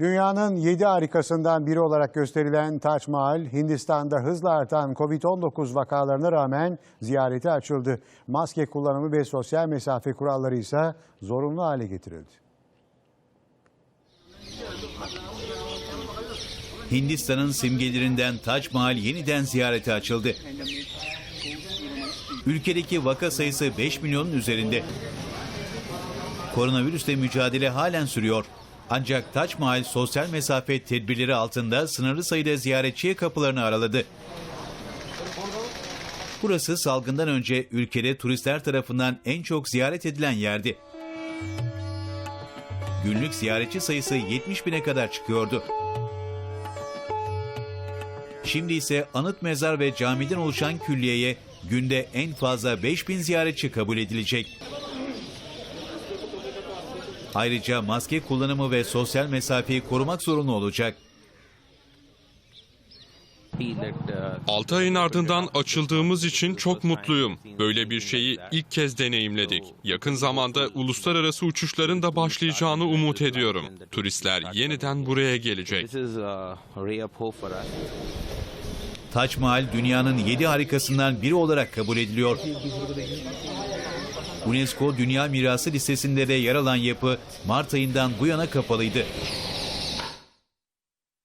Dünyanın yedi harikasından biri olarak gösterilen Taç Mahal, Hindistan'da hızla artan Covid-19 vakalarına rağmen ziyarete açıldı. Maske kullanımı ve sosyal mesafe kuralları ise zorunlu hale getirildi. Hindistan'ın simgelerinden Taç Mahal yeniden ziyarete açıldı. Ülkedeki vaka sayısı 5 milyonun üzerinde. Koronavirüsle mücadele halen sürüyor. Ancak Taç Mahal sosyal mesafe tedbirleri altında sınırlı sayıda ziyaretçiye kapılarını araladı. Burası salgından önce ülkede turistler tarafından en çok ziyaret edilen yerdi. Günlük ziyaretçi sayısı 70 bine kadar çıkıyordu. Şimdi ise anıt mezar ve camiden oluşan külliyeye günde en fazla 5000 ziyaretçi kabul edilecek. Ayrıca maske kullanımı ve sosyal mesafeyi korumak zorunlu olacak. 6 ayın ardından açıldığımız için çok mutluyum. Böyle bir şeyi ilk kez deneyimledik. Yakın zamanda uluslararası uçuşların da başlayacağını umut ediyorum. Turistler yeniden buraya gelecek. Us. Taç Mahal dünyanın yedi harikasından biri olarak kabul ediliyor. UNESCO Dünya Mirası listesinde de yer alan yapı Mart ayından bu yana kapalıydı.